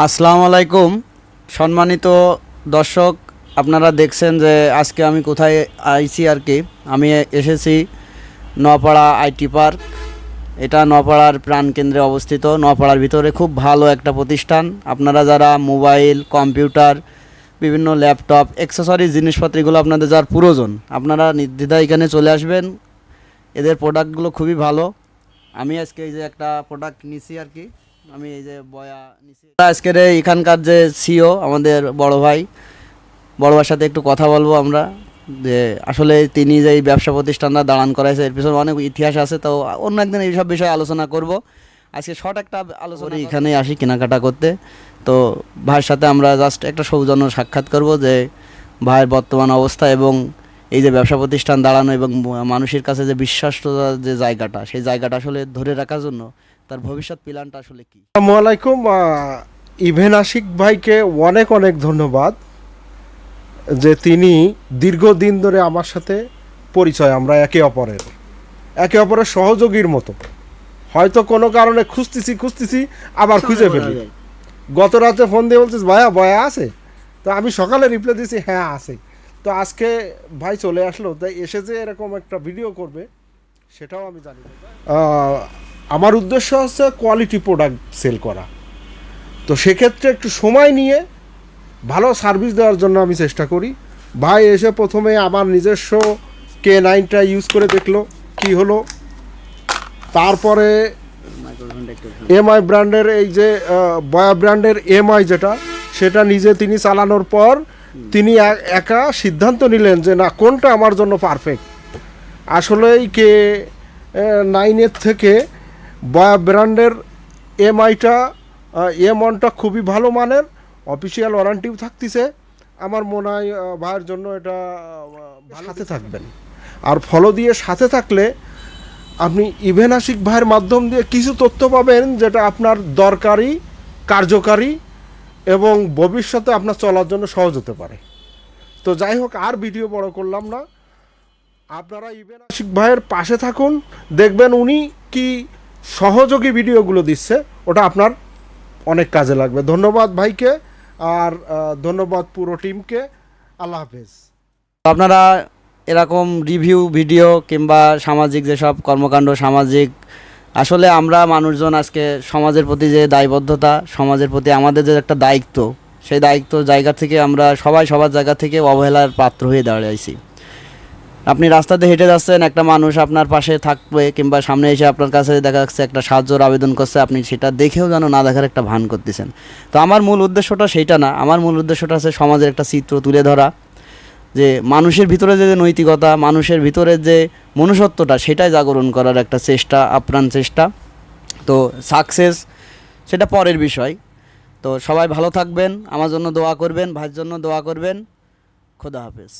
আসসালামু আলাইকুম। সম্মানিত দর্শক, আপনারা দেখছেন যে আজকে আমি কোথায় আইছি আর কি। আমি এসেছি নপাড়া আইটি পার্ক। এটা নপাড়ার প্রাণকেন্দ্রে অবস্থিত। নপাড়ার ভিতরে খুব ভালো একটা প্রতিষ্ঠান। আপনারা যারা মোবাইল, কম্পিউটার, বিভিন্ন ল্যাপটপ অ্যাক্সেসরিজ জিনিসপত্রগুলো আপনাদের যার প্রয়োজন, আপনারা নির্দ্বিধায় এখানে চলে আসবেন। এদের প্রোডাক্টগুলো খুবই ভালো। আমি আজকে এই যে একটা প্রোডাক্ট নিছি আর কি। আমি এই যে বয়া নিছি আজকের এখানকার যে সিও আমাদের বড় ভাই বড় ভাইয়ের সাথে একটু কথা বলব আমরা যে আসলে তিনি যে এই ব্যবসা প্রতিষ্ঠানটা দাঁড়ান করাইছে এর পিছনে অনেক ইতিহাস আছে তো অন্য একদিন এইসব বিষয়ে আলোচনা করব। আজকে শর্ট একটা আলোচনা এখানে আসি কেনাকাটা করতে। তো ভাইয়ের সাথে আমরা জাস্ট একটা সৌজন্য সাক্ষাৎ করব যে ভাইয়ের বর্তমান অবস্থা এবং এই যে ব্যবসা প্রতিষ্ঠান দাঁড়ানো এবং মানুষের কাছে যে বিশ্বাসটার যে জায়গাটা সেই জায়গাটা আসলে ধরে রাখার জন্য তার ভবিষ্যৎ প্ল্যানটা আসলে কি? আসসালামু আলাইকুম। ইভেন আশিক ভাইকে অনেক অনেক ধন্যবাদ যে তিনি দীর্ঘদিন ধরে আমার সাথে পরিচয় আমরা একে অপরের একে অপরের সহযোগীর মতো। হয়তো কোনো কারণে খুঁজতেছি খুঁজতেছি আবার খুঁজে ফেলি। গত রাতে ফোন দিয়ে বলছিস ভাইয়া বয়া আছে? তো আমি সকালে রিপ্লাই দিয়েছি হ্যাঁ আছে। তো আজকে ভাই চলে আসলো, তাই এসে যে এরকম একটা ভিডিও করবে, সেটাও আমি জানি আমার উদ্দেশ্য হচ্ছে কোয়ালিটি প্রোডাক্ট সেল করা। তো সেক্ষেত্রে একটু সময় নিয়ে ভালো সার্ভিস দেওয়ার জন্য আমি চেষ্টা করি। ভাই এসে প্রথমে আমার নিজস্ব কে নাইনটা ইউজ করে দেখল, কি হলো। তারপরে এমআই ব্র্যান্ডের এই যে বয়া ব্র্যান্ডের এমআই যেটা, সেটা নিজে তিনি চালানোর পর তিনি একা সিদ্ধান্ত নিলেন যে না কোনটা আমার জন্য পারফেক্ট আসলেই কে নাইনের থেকে বয়া ব্র্যান্ডের এমআইটা এম ওয়ানটা খুবই ভালো মানের অফিসিয়াল ওয়ারান্টিও থাকতেছে। আমার মনে হয় ভাইয়ের জন্য এটা সাথে থাকবেন। আর ফলো দিয়ে সাথে থাকলে আপনি ইভেন আশিক ভাইয়ের মাধ্যম দিয়ে কিছু তথ্য পাবেন যেটা আপনার দরকারি কার্যকারী এবং ভবিষ্যতে আপনার চলার জন্য সহজ হতে পারে। তো যাই হোক, আর ভিডিও বড় করলাম না। আপনারা ইভেন আশিক ভাইয়ের পাশে থাকুন। দেখবেন উনি কি সহযোগী ভিডিওগুলো দিচ্ছে, ওটা আপনার অনেক কাজে লাগবে। ধন্যবাদ ভাইকে, আর ধন্যবাদ পুরো টিমকে। আল্লাহ হাফেজ। আপনারা এরকম রিভিউ, ভিডিও কিংবা সামাজিক যেসব কর্মকাণ্ড, সামাজিক আসলে আমরা মানুষজন আজকে সমাজের প্রতি যে দায়বদ্ধতা, সমাজের প্রতি আমাদের যে একটা দায়িত্ব, সেই দায়িত্ব জায়গা থেকে আমরা সবাই সবার জায়গা থেকে অবহেলার পাত্র হয়ে দাঁড়িয়েছি আপনি রাস্তাতে হেঁটে যাচ্ছেন, একটা মানুষ আপনার পাশে থাকবে কিংবা সামনে এসে আপনার কাছে দেখা যাচ্ছে একটা সাহায্যর আবেদন করছে, আপনি সেটা দেখেও যেন না দেখার একটা ভান করতেছেন। তো আমার মূল উদ্দেশ্যটা সেইটা না, আমার মূল উদ্দেশ্যটা আছে সমাজের একটা চিত্র তুলে ধরা। যে মানুষের ভিতরে যে নৈতিকতা, মানুষের ভিতরে যে মনুষ্যত্বটা, সেটাই জাগরণ করার একটা চেষ্টা, আপ্রাণ চেষ্টা। তো সাকসেস সেটা পরের বিষয়। তো সবাই ভালো থাকবেন, আমার জন্য দোয়া করবেন, ভাইয়ের জন্য দোয়া করবেন। খোদা হাফেজ।